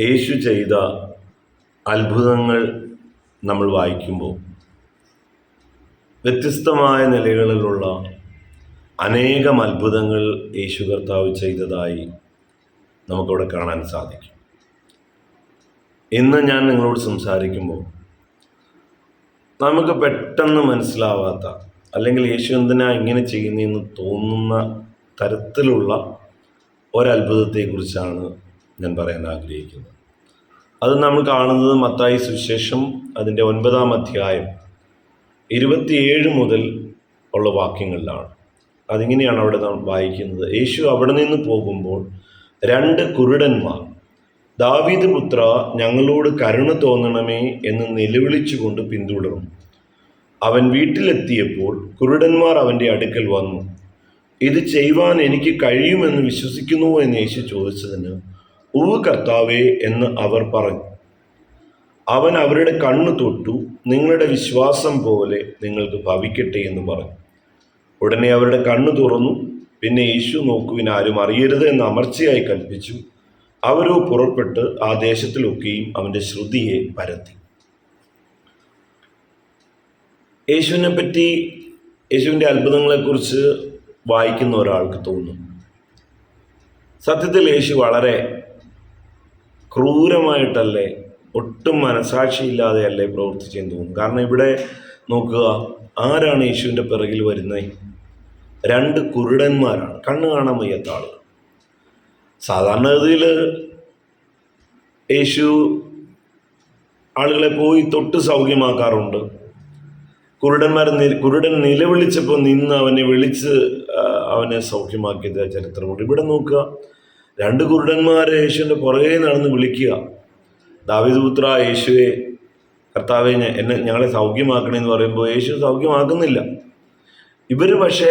യേശു ചെയ്ത അത്ഭുതങ്ങൾ നമ്മൾ വായിക്കുമ്പോൾ വ്യത്യസ്തമായ നിലകളിലുള്ള അനേകം അത്ഭുതങ്ങൾ യേശു കർത്താവ് ചെയ്തതായി നമുക്കവിടെ കാണാൻ സാധിക്കും. ഇന്ന് ഞാൻ നിങ്ങളോട് സംസാരിക്കുമ്പോൾ നമുക്ക് പെട്ടെന്ന് മനസ്സിലാവാത്ത അല്ലെങ്കിൽ യേശു എന്തിനാ ഇങ്ങനെ ചെയ്യുന്നതെന്ന് തോന്നുന്ന തരത്തിലുള്ള ഒരത്ഭുതത്തെക്കുറിച്ചാണ് ഞാൻ പറയാൻ ആഗ്രഹിക്കുന്നത് അത് നമ്മൾ കാണുന്നത് മത്തായി സുവിശേഷം അതിന്റെ ഒൻപതാം അധ്യായം ഇരുപത്തിയേഴ് മുതൽ ഉള്ള വാക്യങ്ങളിലാണ്. അതിങ്ങനെയാണ് അവിടെ നാം വായിക്കുന്നത്. യേശു അവിടെ നിന്ന് പോകുമ്പോൾ രണ്ട് കുരുടന്മാർ ദാവീദ് പുത്ര ഞങ്ങളോട് കരുണ തോന്നണമേ എന്ന് നിലവിളിച്ചുകൊണ്ട് പിന്തുടർന്നു. അവൻ വീട്ടിലെത്തിയപ്പോൾ കുരുടന്മാർ അവന്റെ അടുക്കൽ വന്നു. ഇത് ചെയ്യുവാൻ എനിക്ക് കഴിയുമെന്ന് വിശ്വസിക്കുന്നുവോ? എന്ന് യേശു ചോദിച്ചതിന് ഉവ് കർത്താവേ എന്ന് അവർ പറഞ്ഞു. അവൻ അവരുടെ കണ്ണു തൊട്ടു നിങ്ങളുടെ വിശ്വാസം പോലെ നിങ്ങൾക്ക് ഭവിക്കട്ടെ എന്ന് പറഞ്ഞു. ഉടനെ അവരുടെ കണ്ണു തുറന്നു പിന്നെ യേശു നോക്കുവിൻ ആരും അറിയരുത് എന്ന് അമർച്ചയായി കൽപ്പിച്ചു. അവരോ പുറപ്പെട്ട് ആ ദേശത്തിലൊക്കെയും അവന്റെ ശ്രുതിയെ പരത്തി. യേശുവിനെ പറ്റി യേശുവിന്റെ അത്ഭുതങ്ങളെക്കുറിച്ച് വായിക്കുന്ന ഒരാൾക്ക് തോന്നും. സത്യത്തിൽ യേശു വളരെ ക്രൂരമായിട്ടല്ലേ ഒട്ടും മനസാക്ഷിയില്ലാതെയല്ലേ പ്രവർത്തിച്ചെന്ന് തോന്നുന്നു. കാരണം ഇവിടെ നോക്കുക ആരാണ് യേശുവിന്റെ പിറകിൽ വരുന്നത്? രണ്ട് കുരുടന്മാരാണ്. കണ്ണ് കാണാൻ വയ്യാത്ത ആളുകൾ. സാധാരണഗതിയിൽ യേശു ആളുകളെ പോയി തൊട്ട് സൗഖ്യമാക്കാറുണ്ട്. കുരുടന്മാർ കുരുടൻ നിലവിളിച്ചപ്പോൾ നിന്ന് അവനെ വിളിച്ച് അവനെ സൗഖ്യമാക്കിയത് ചരിത്രമുണ്ട്. ഇവിടെ നോക്കുക രണ്ട് കുരുടന്മാർ യേശുവിന്റെ പുറകെ നടന്ന് വിളിക്കുക. ദാവിദ് പുത്ര യേശുവെ കർത്താവെ എന്നെ ഞങ്ങളെ സൗഖ്യമാക്കണമെന്ന് പറയുമ്പോൾ യേശു സൗഖ്യമാക്കുന്നില്ല. ഇവർ പക്ഷേ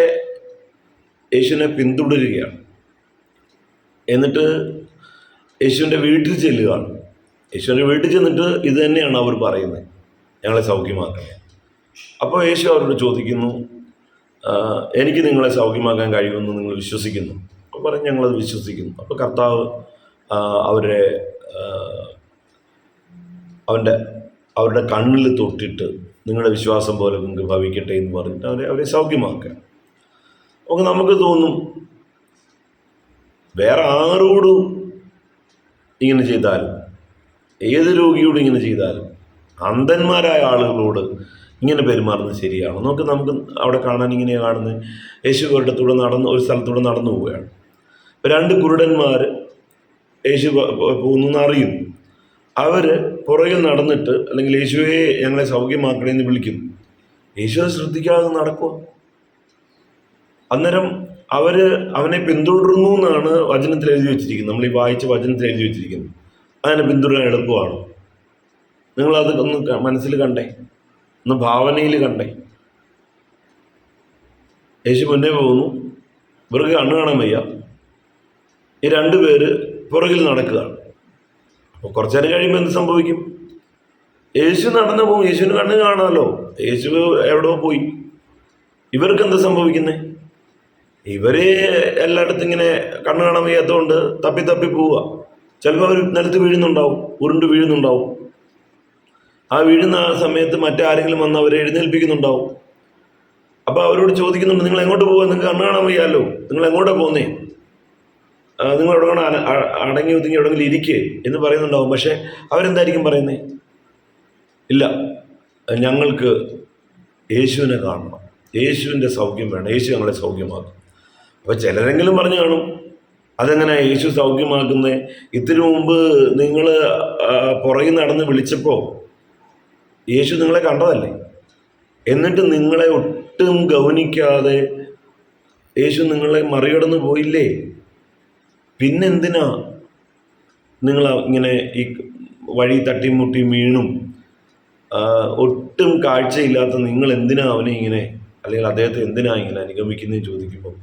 യേശുവിനെ പിന്തുടരുകയാണ്. എന്നിട്ട് യേശുവിന്റെ വീട്ടിൽ ചെല്ലുകയാണ്. യേശുവിന്റെ വീട്ടിൽ ചെന്നിട്ട് ഇത് തന്നെയാണ് അവർ പറയുന്നത്. ഞങ്ങളെ സൗഖ്യമാക്കണേ. അപ്പോൾ യേശു അവരോട് ചോദിക്കുന്നു എനിക്ക് നിങ്ങളെ സൗഖ്യമാക്കാൻ കഴിയുമെന്ന് നിങ്ങൾ വിശ്വസിക്കുന്നു. പറഞ്ഞ് ഞങ്ങളത് വിശ്വസിക്കുന്നു. അപ്പോൾ കർത്താവ് അവരെ അവന്റെ അവരുടെ കണ്ണിൽ തൊട്ടിട്ട് നിങ്ങളുടെ വിശ്വാസം പോലെ നിങ്ങൾക്ക് ഭവിക്കട്ടെ എന്ന് പറഞ്ഞിട്ട് അവരെ അവരെ സൗഖ്യമാക്കുക. അപ്പോൾ നമുക്ക് തോന്നും വേറെ ആരോടും ഇങ്ങനെ ചെയ്താലും ഏത് രോഗിയോടും ഇങ്ങനെ ചെയ്താലും അന്ധന്മാരായ ആളുകളോട് ഇങ്ങനെ പെരുമാറുന്നത് ശരിയാണോ? നമുക്ക് നമുക്ക് അവിടെ കാണാൻ ഇങ്ങനെയാണ് കാണുന്നത്. യേശു ഒരിടത്തൂടെ നടന്ന് ഒരു സ്ഥലത്തൂടെ നടന്നു പോവുകയാണ്. രണ്ട് കുരുടന്മാർ യേശു പോകുന്നു എന്ന് അറിയും. അവർ പുറകിൽ നടന്നിട്ട് അല്ലെങ്കിൽ യേശുവെ ഞങ്ങളെ സൗഖ്യമാക്കണേ എന്ന് വിളിക്കുന്നു. യേശു അത് ശ്രദ്ധിക്കാതെ നടക്കുക അന്നേരം അവർ അവനെ പിന്തുടരുന്നു എന്നാണ് വചനത്തിൽ എഴുതി വെച്ചിരിക്കുന്നത്. നമ്മൾ ഈ വായിച്ച് വചനത്തിൽ എഴുതി വെച്ചിരിക്കുന്നു അതിനെ പിന്തുടരാൻ എളുപ്പമാണ്. നിങ്ങളത് ഒന്ന് മനസ്സിൽ കണ്ടേ. ഒന്ന് ഭാവനയിൽ കണ്ടേ. യേശു മുന്നേ പോകുന്നു. ഇവർക്ക് കണ്ണു കാണാൻ വയ്യ. ഈ രണ്ടുപേര് പുറകിൽ നടക്കുകയാണ് അപ്പോൾ കുറച്ചു നേരം കഴിയുമ്പോൾ എന്ത് സംഭവിക്കും? യേശു നടന്നു പോകും. യേശുവിന് കണ്ണ് കാണാമല്ലോ. യേശു എവിടെയോ പോയി. ഇവർക്ക് എന്താ സംഭവിക്കുന്നത് ഇവരെ എല്ലായിടത്തും ഇങ്ങനെ കണ്ണു കാണാൻ വയ്യാത്തതുകൊണ്ട് തപ്പി തപ്പി പോവുക. ചിലപ്പോൾ അവർ നിലത്ത് വീഴുന്നുണ്ടാവും. ഉരുണ്ട് വീഴുന്നുണ്ടാവും. ആ വീഴുന്ന ആ സമയത്ത് മറ്റാരെങ്കിലും വന്ന് അവരെ എഴുന്നേൽപ്പിക്കുന്നുണ്ടാവും. അപ്പോൾ അവരോട് ചോദിക്കുന്നുണ്ട് നിങ്ങൾ എങ്ങോട്ട് പോകുക നിങ്ങൾക്ക് കണ്ണു കാണാൻ വയ്യാലോ. നിങ്ങൾ എങ്ങോട്ടാണ് പോകുന്നേ നിങ്ങൾ എവിടെ അടങ്ങി ഒതുങ്ങി എവിടെങ്കിലും ഇരിക്കുക എന്ന് പറയുന്നുണ്ടാവും. പക്ഷേ അവരെന്തായിരിക്കും പറയുന്നത് ഇല്ല ഞങ്ങൾക്ക് യേശുവിനെ കാണണം. യേശുവിന്റെ സൗഖ്യം വേണം. യേശു ഞങ്ങളെ സൗഖ്യമാക്കും. അപ്പോൾ ചിലരെങ്കിലും പറഞ്ഞു കാണും അതെങ്ങനെ യേശു സൗഖ്യമാക്കുന്നത് ഇതിനു മുമ്പ് നിങ്ങൾ പുറകിൽ നടന്ന് വിളിച്ചപ്പോൾ യേശു നിങ്ങളെ കണ്ടതല്ലേ? എന്നിട്ട് നിങ്ങളെ ഒട്ടും ഗൗനിക്കാതെ യേശു നിങ്ങളെ മറികടന്ന് പോയില്ലേ? പിന്നെന്തിനാ നിങ്ങൾ ഇങ്ങനെ ഈ വഴി തട്ടിമുട്ടി വീണും ഒട്ടും കാഴ്ചയില്ലാത്ത നിങ്ങൾ എന്തിനാ അവനെ ഇങ്ങനെ അല്ലെങ്കിൽ അദ്ദേഹത്തെ എന്തിനാ ഇങ്ങനെ അനുഗമിക്കുന്നത് ചോദിക്കുമ്പോൾ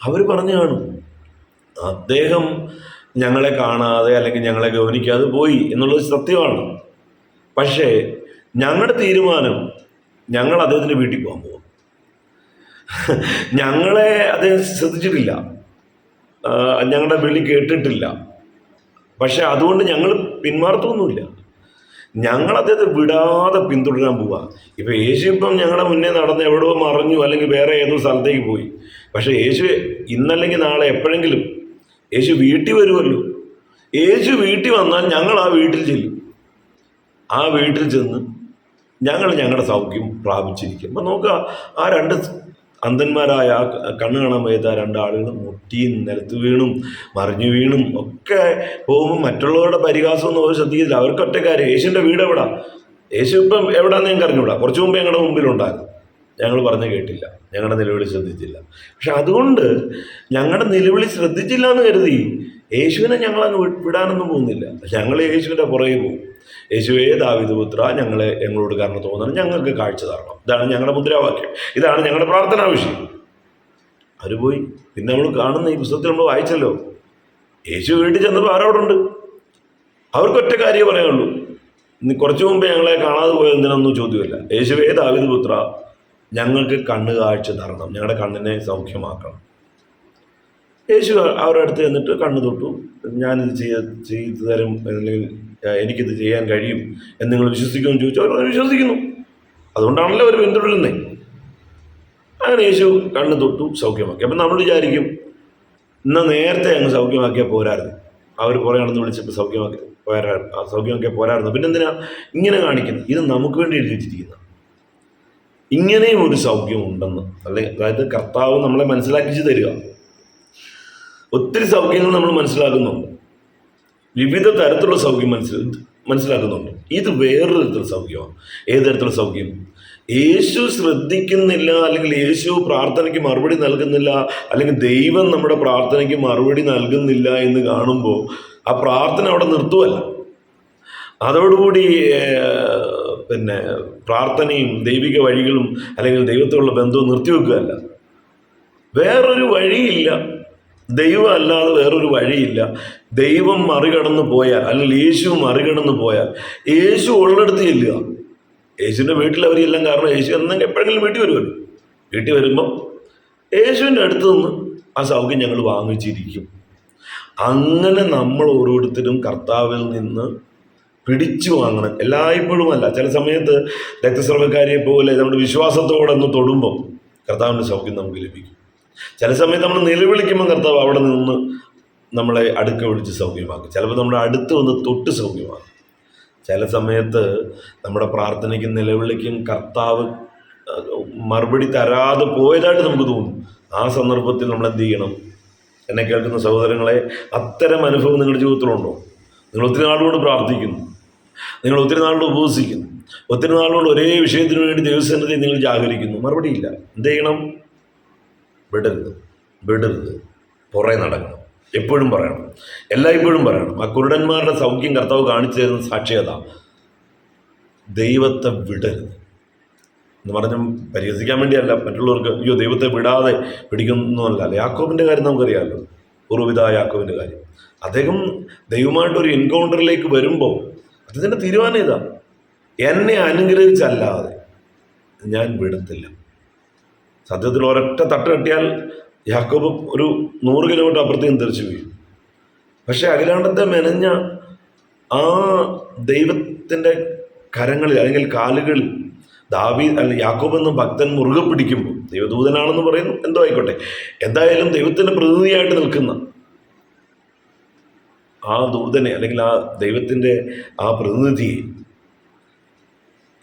അവർ പറഞ്ഞു കാണും. അദ്ദേഹം ഞങ്ങളെ കാണാതെ അല്ലെങ്കിൽ ഞങ്ങളെ ഗൗനിക്കാതെ പോയി എന്നുള്ളത് സത്യമാണ്. പക്ഷേ ഞങ്ങളുടെ തീരുമാനം ഞങ്ങൾ അദ്ദേഹത്തിന്റെ വീട്ടിൽ പോകാൻ പോകും ഞങ്ങളെ അദ്ദേഹം ശ്രദ്ധിച്ചിട്ടില്ല. ഞങ്ങളുടെ വിളി കേട്ടിട്ടില്ല. പക്ഷെ അതുകൊണ്ട് ഞങ്ങൾ പിന്മാറത്തൊന്നുമില്ല. ഞങ്ങൾ അദ്ദേഹത്തെ വിടാതെ പിന്തുടരാൻ പോവാ. ഇപ്പൊ യേശു ഇപ്പം ഞങ്ങളുടെ മുന്നേ നടന്ന് എവിടെയോ മറിഞ്ഞു അല്ലെങ്കിൽ വേറെ ഏതോ സ്ഥലത്തേക്ക് പോയി. പക്ഷെ യേശു ഇന്നല്ലെങ്കിൽ നാളെ എപ്പോഴെങ്കിലും യേശു വീട്ടിൽ വരുമല്ലോ. യേശു വീട്ടിൽ വന്നാൽ ഞങ്ങൾ ആ വീട്ടിൽ ചെല്ലും. ആ വീട്ടിൽ ചെന്ന് ഞങ്ങൾ ഞങ്ങളുടെ സൗഖ്യം പ്രാപിച്ചിരിക്കും. അപ്പം നോക്കുക ആ രണ്ട് അന്ധന്മാരായ ആ കണ്ണ് കാണാൻ വയ്യാത്ത ആ രണ്ടാളുകൾ മുട്ടിയും നിലത്ത് വീണും മറിഞ്ഞു വീണും ഒക്കെ പോകുമ്പോൾ മറ്റുള്ളവരുടെ പരിഹാസമൊന്നും അവർ ശ്രദ്ധിക്കില്ല അവർക്ക് യേശുവിന്റെ വീട് എവിടാ? യേശു ഇപ്പം എവിടാന്ന് ഞങ്ങൾക്ക് അറിഞ്ഞൂടാ. കുറച്ച് മുമ്പ് ഞങ്ങളുടെ മുമ്പിലുണ്ടായിരുന്നു. ഞങ്ങൾ പറഞ്ഞ കേട്ടില്ല. ഞങ്ങളുടെ നിലവിളി ശ്രദ്ധിച്ചില്ല. പക്ഷെ അതുകൊണ്ട് ഞങ്ങളുടെ നിലവിളി ശ്രദ്ധിച്ചില്ല എന്ന് കരുതി യേശുവിനെ ഞങ്ങൾ അങ്ങ് വിടാനൊന്നും പോകുന്നില്ല. ഞങ്ങൾ യേശുവിന്റെ പുറകെ പോകും. യേശുവേ ദാവിദപുത്ര ഞങ്ങളെ ഞങ്ങളോട് കാരണം തോന്നണം. ഞങ്ങൾക്ക് കാഴ്ച തരണം. ഇതാണ് ഞങ്ങളുടെ മുദ്രാവാക്യം. ഇതാണ് ഞങ്ങളുടെ പ്രാർത്ഥനാ വിഷയം. അവർ പോയി. പിന്നെ നമ്മൾ കാണുന്ന ഈ പുസ്തകത്തിൽ നമ്മൾ വായിച്ചല്ലോ. യേശു വീട്ടിൽ ചെന്നപ്പോൾ ആരോടുണ്ട്? അവർക്കൊറ്റ കാര്യമേ പറയാനുള്ളൂ. ഇന്ന് കുറച്ചു മുമ്പ് ഞങ്ങളെ കാണാതെ പോയത് എന്തിനൊന്നും ചോദ്യമില്ല. യേശുവേ ദാവിദ് പുത്ര ഞങ്ങൾക്ക് കണ്ണ് കാഴ്ച തരണം ഞങ്ങളുടെ കണ്ണിനെ സൗഖ്യമാക്കണം. യേശു അവരുടെ അടുത്ത് ചെന്നിട്ട് കണ്ണു തൊട്ടു. ഞാനിത് ചെയ്യ ചെയ്തു തരും അല്ലെങ്കിൽ "ഏഹ്, എനിക്കിത് ചെയ്യാൻ കഴിയും എന്ന് നിങ്ങൾ വിശ്വസിക്കുമെന്ന് ചോദിച്ചു. അവർ വിശ്വസിക്കുന്നു. അതുകൊണ്ടാണല്ലോ അവർ പിന്തുടരുന്നത് അങ്ങനെ യേശു കണ്ണ് തൊട്ടു സൗഖ്യമാക്കി. അപ്പം നമ്മൾ വിചാരിക്കും എന്നാൽ നേരത്തെ അങ്ങ് സൗഖ്യമാക്കിയാൽ പോരായിരുന്നു. അവർ കുറേ ആണെന്ന് വിളിച്ചപ്പോൾ സൗഖ്യമാക്കി പോരാ സൗഖ്യമാക്കിയാൽ പോരായിരുന്നു. പിന്നെ എന്തിനാ ഇങ്ങനെ കാണിക്കുന്നത്? ഇത് നമുക്ക് വേണ്ടി എഴുതി വെച്ചിരിക്കുന്ന ഇങ്ങനെയും ഒരു സൗഖ്യം ഉണ്ടെന്ന് അല്ലെ? അതായത് കർത്താവ് നമ്മളെ മനസ്സിലാക്കിച്ച് തരിക. ഒത്തിരി സൗഖ്യങ്ങൾ നമ്മൾ മനസ്സിലാക്കുന്നുണ്ട്. വിവിധ തരത്തിലുള്ള സൗഖ്യം മനസ്സിൽ മനസ്സിലാക്കുന്നുണ്ട്. ഇത് വേറൊരു തരത്തിലുള്ള സൗഖ്യമാണ്. ഏത് തരത്തിലുള്ള സൗഖ്യം? യേശു ശ്രദ്ധിക്കുന്നില്ല അല്ലെങ്കിൽ യേശു പ്രാർത്ഥനയ്ക്ക് മറുപടി നൽകുന്നില്ല അല്ലെങ്കിൽ ദൈവം നമ്മുടെ പ്രാർത്ഥനയ്ക്ക് മറുപടി നൽകുന്നില്ല എന്ന് കാണുമ്പോൾ ആ പ്രാർത്ഥന അവിടെ നിർത്തുമല്ല അതോടുകൂടി പിന്നെ പ്രാർത്ഥനയും ദൈവിക വഴികളും അല്ലെങ്കിൽ ദൈവത്തോടുള്ള ബന്ധവും നിർത്തിവെക്കുകയല്ല വേറൊരു വഴിയില്ല. ദൈവം അല്ലാതെ വേറൊരു വഴിയില്ല. ദൈവം മറികടന്നു പോയാൽ അല്ലെങ്കിൽ യേശു മറികടന്നു പോയാൽ യേശു ഉള്ളിടത്ത് ചെല്ലുക. യേശുവിന്റെ വീട്ടിൽ അവരെല്ലാം കാരണം യേശു എന്നെങ്കിൽ എപ്പോഴെങ്കിലും വീട്ടിൽ വരുമല്ലോ. വീട്ടിൽ വരുമ്പം യേശുവിന്റെ അടുത്ത് നിന്ന് ആ സൗഖ്യം ഞങ്ങൾ വാങ്ങിച്ചിരിക്കും. അങ്ങനെ നമ്മൾ ഓരോരുത്തരും കർത്താവിൽ നിന്ന് പിടിച്ചു വാങ്ങണം. എല്ലായ്പ്പോഴും അല്ല ചില സമയത്ത് രക്തസ്രവക്കാരിയെ പോലെ നമ്മുടെ വിശ്വാസത്തോടെ ഒന്ന് തൊടുമ്പോൾ കർത്താവിന്റെ സൗഖ്യം നമുക്ക് ലഭിക്കും. ചില സമയത്ത് നമ്മൾ നിലവിളിക്കുമ്പോൾ കർത്താവ് അവിടെ നിന്ന് നമ്മളെ അടുക്ക വിളിച്ച് സൗഖ്യമാക്കും. ചിലപ്പോൾ നമ്മുടെ അടുത്ത് വന്ന് തൊട്ട് സൗഖ്യമാക്കും. ചില സമയത്ത് നമ്മുടെ പ്രാർത്ഥനയ്ക്കും നിലവിളിക്കും കർത്താവ് മറുപടി തരാതെ പോയതായിട്ട് നമുക്ക് തോന്നും. ആ സന്ദർഭത്തിൽ നമ്മൾ എന്ത് ചെയ്യണം? എന്നെ കേൾക്കുന്ന സഹോദരങ്ങളെ അത്തരം അനുഭവം നിങ്ങളുടെ ജീവിതത്തിലുണ്ടോ? നിങ്ങൾ ഒത്തിരി നാളുകൊണ്ട് പ്രാർത്ഥിക്കുന്നു. നിങ്ങൾ ഒത്തിരി നാളുകൊണ്ട് ഉപവസിക്കുന്നു ഒത്തിരി നാളുകൊണ്ട് ഒരേ വിഷയത്തിന് വേണ്ടി ദൈവസന്നിധി നിങ്ങൾ ജാഗരിക്കുന്നു. മറുപടിയില്ല. എന്ത് ചെയ്യണം? വിടരുത്. വിടരുത്. പുറേ നടക്കണം. എപ്പോഴും പറയണം. എല്ലായ്പ്പോഴും പറയണം. ആ കുരുടന്മാരുടെ സൗഖ്യം കർത്താവ് കാണിച്ചു തരുന്ന സാക്ഷ്യത ദൈവത്തെ വിടരുത്. എന്ന് പറഞ്ഞ പരിഹസിക്കാൻ വേണ്ടിയല്ല. മറ്റുള്ളവർക്ക് അയ്യോ ദൈവത്തെ വിടാതെ പിടിക്കുന്നല്ല യാക്കോബിന്റെ കാര്യം നമുക്കറിയാമല്ലോ. പൂർവപിതാ യാക്കോബിന്റെ കാര്യം. അദ്ദേഹം ദൈവമായിട്ടൊരു എൻകൗണ്ടറിലേക്ക് വരുമ്പോൾ അദ്ദേഹത്തിന്റെ തീരുമാനം ഇതാ. എന്നെ അനുഗ്രഹിച്ചല്ലാതെ ഞാൻ വിടത്തില്ല. സത്യത്തിൽ ഒരൊറ്റ തട്ട് കെട്ടിയാൽ യാക്കോബ് ഒരു നൂറ് കിലോമീറ്റർ അപ്പുറത്തേക്കും തിരിച്ചു വീഴും പക്ഷെ അഖിലാണ്ടത്തെ മെനഞ്ഞ ആ ദൈവത്തിന്റെ കരങ്ങളിൽ അല്ലെങ്കിൽ കാലുകളിൽ ദാവി അല്ല യാക്കോബ് എന്ന ഭക്തൻ മുറുകെ പിടിക്കുമ്പോൾ ദൈവദൂതനാണെന്ന് പറയുന്നു. എന്തോ ആയിക്കോട്ടെ. എന്തായാലും ദൈവത്തിന്റെ പ്രതിനിധിയായിട്ട് നിൽക്കുന്ന ആ ദൂതനെ അല്ലെങ്കിൽ ആ ദൈവത്തിന്റെ ആ പ്രതിനിധിയെ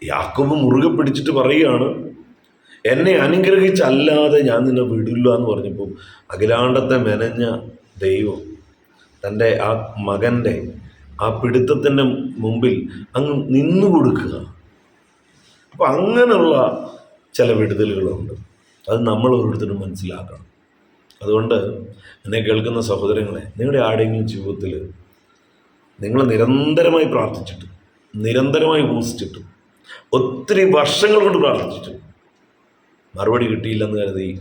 യാക്കോബ് മുറുകെ പിടിച്ചിട്ട് പറയുകയാണ് എന്നെ അനുഗ്രഹിച്ചല്ലാതെ ഞാൻ നിന്നെ വിടില്ല എന്ന് പറഞ്ഞപ്പോൾ അഖിലാണ്ടത്തെ മെനഞ്ഞ ദൈവം തന്റെ ആ മകന്റെ ആ പിടുത്തത്തിന്റെ മുമ്പിൽ അങ്ങ് നിന്നു കൊടുക്കുക. അപ്പം അങ്ങനെയുള്ള ചില വിടുതലുകളുണ്ട്. അത് നമ്മൾ ഓരോരുത്തരും മനസ്സിലാക്കണം. അതുകൊണ്ട് എന്നെ കേൾക്കുന്ന സഹോദരങ്ങളെ നിങ്ങളുടെ ആരുടെയെങ്കിലും ജീവിതത്തിൽ നിങ്ങൾ നിരന്തരമായി പ്രാർത്ഥിച്ചിട്ട് നിരന്തരമായി ഉപസിച്ചിട്ട് ഒത്തിരി വർഷങ്ങൾ കൊണ്ട് പ്രാർത്ഥിച്ചിട്ട് മറുപടി കിട്ടിയില്ലെന്ന് കരുതി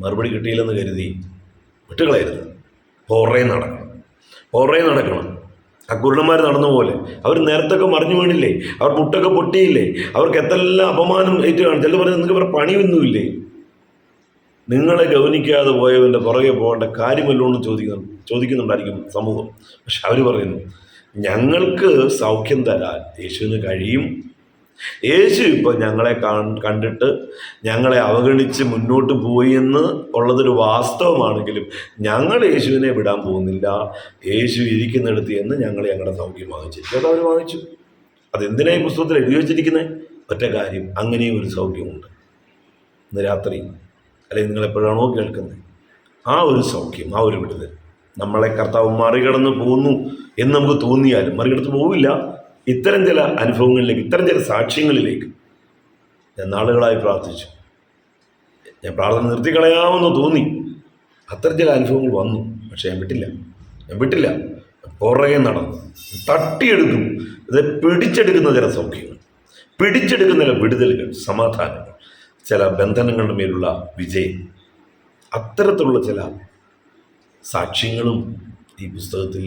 മറുപടി കിട്ടിയില്ലെന്ന് കരുതി വിട്ടുകളായിരുന്നു പുറേ നടക്കണം. പുറേ നടക്കണം. ആ കുരുടന്മാർ നടന്ന പോലെ. അവർ നേരത്തൊക്കെ മറിഞ്ഞു വീണില്ലേ? അവർ മുട്ടൊക്കെ പൊട്ടിയില്ലേ? അവർക്ക് എത്തെല്ലാം അപമാനം ഏറ്റു കാണും ചിലർ പറഞ്ഞ് നിങ്ങൾക്ക് ഇവരുടെ പണിയൊന്നുമില്ലേ? നിങ്ങളെ ഗൗനിക്കാതെ പോയവന്റെ പുറകെ പോകേണ്ട കാര്യമല്ലോ എന്ന് ചോദിക്കുന്നു ചോദിക്കുന്നുണ്ടായിരിക്കും സമൂഹം. പക്ഷെ അവർ പറയുന്നു ഞങ്ങൾക്ക് സൗഖ്യം തരാൻ യേശുവിന് കഴിയും. യേശു ഇപ്പോൾ ഞങ്ങളെ കണ്ടിട്ട് ഞങ്ങളെ അവഗണിച്ച് മുന്നോട്ട് പോയി എന്ന് ഉള്ളതൊരു വാസ്തവമാണെങ്കിലും ഞങ്ങൾ യേശുവിനെ വിടാൻ പോകുന്നില്ല. യേശു ഇരിക്കുന്നിടത്ത് എന്ന് ഞങ്ങൾ ഞങ്ങളുടെ സൗഖ്യം വാങ്ങിച്ചു അത് അവർ വാങ്ങിച്ചു. അതെന്തിനാണ് ഈ പുസ്തകത്തിൽ എഴുതി വെച്ചിരിക്കുന്നത് ഒറ്റ കാര്യം അങ്ങനെയും ഒരു സൗഖ്യമുണ്ട്. ഇന്ന് രാത്രി അല്ലെങ്കിൽ നിങ്ങൾ എപ്പോഴാണോ കേൾക്കുന്നത്? ആ ഒരു സൗഖ്യം ആ ഒരു വിടുതൽ. നമ്മളെ കർത്താവ് മറികടന്ന് പോകുന്നു എന്ന് നമുക്ക് തോന്നിയാലും മറികടന്ന് പോവില്ല. ഇത്തരം ചില അനുഭവങ്ങളിലേക്ക് ഇത്തരം ചില സാക്ഷ്യങ്ങളിലേക്ക് ഞാൻ നാളുകളായി പ്രാർത്ഥിച്ചു. ഞാൻ പ്രാർത്ഥന നിർത്തിക്കളയാമെന്ന് തോന്നി. അത്തരം ചില അനുഭവങ്ങൾ വന്നു പക്ഷേ ഞാൻ വിട്ടില്ല. ഞാൻ വിട്ടില്ല. പുറകെ നടന്നു. തട്ടിയെടുക്കും ഇത് പിടിച്ചെടുക്കുന്ന ചില സൗഖ്യങ്ങൾ പിടിച്ചെടുക്കുന്ന ചില വിടുതലുകൾ സമാധാനങ്ങൾ. ചില ബന്ധനങ്ങളുടെ മേലുള്ള വിജയം. അത്തരത്തിലുള്ള ചില സാക്ഷ്യങ്ങളും ഈ പുസ്തകത്തിൽ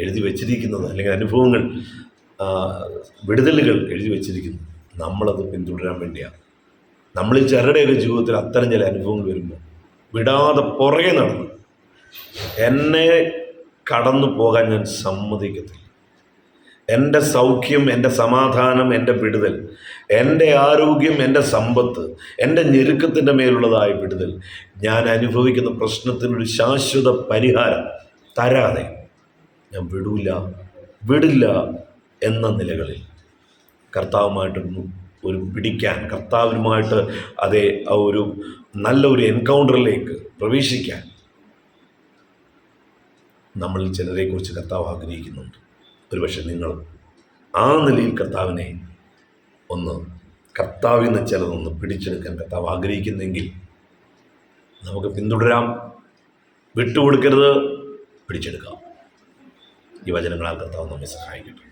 എഴുതി വച്ചിരിക്കുന്നത് അല്ലെങ്കിൽ അനുഭവങ്ങൾ വിടുതലുകൾ എഴുതി വച്ചിരിക്കുന്നു നമ്മളത് പിന്തുടരാൻ വേണ്ടിയാണ്. നമ്മൾ ചിലരുടെയൊക്കെ ജീവിതത്തിൽ അത്തരം ചില അനുഭവങ്ങൾ വരുമ്പോൾ വിടാതെ പുറകെ നടന്നു എന്നെ കടന്നു പോകാൻ ഞാൻ സമ്മതിക്കത്തില്ല. എന്റെ സൗഖ്യം എന്റെ സമാധാനം എന്റെ വിടുതൽ എന്റെ ആരോഗ്യം എന്റെ സമ്പത്ത് എന്റെ ഞെരുക്കത്തിന്റെ മേലുള്ളതായ വിടുതൽ. ഞാൻ അനുഭവിക്കുന്ന പ്രശ്നത്തിനൊരു ശാശ്വത പരിഹാരം തരാതെ ഞാൻ വിടൂല വിടില്ല എന്ന നിലകളിൽ കർത്താവുമായിട്ട് ഒരു പിടിക്കാൻ കർത്താവിനുമായിട്ട് അതേ ഒരു നല്ല ഒരു എൻകൗണ്ടറിലേക്ക് പ്രവേശിക്കാൻ നമ്മൾ ചിലരെക്കുറിച്ച് കർത്താവ് ആഗ്രഹിക്കുന്നുണ്ട്. ഒരുപക്ഷെ നിങ്ങൾ ആ നിലയിൽ കർത്താവിനെ ഒന്ന് കർത്താവിൽ നിന്ന് ചിലതൊന്ന് പിടിച്ചെടുക്കാൻ കർത്താവ് ആഗ്രഹിക്കുന്നെങ്കിൽ നമുക്ക് പിന്തുടരാം. വിട്ടുകൊടുക്കരുത് പിടിച്ചെടുക്കാം. ഈ വചനങ്ങളാൽ കർത്താവ് നമ്മെ സഹായിക്കട്ടെ.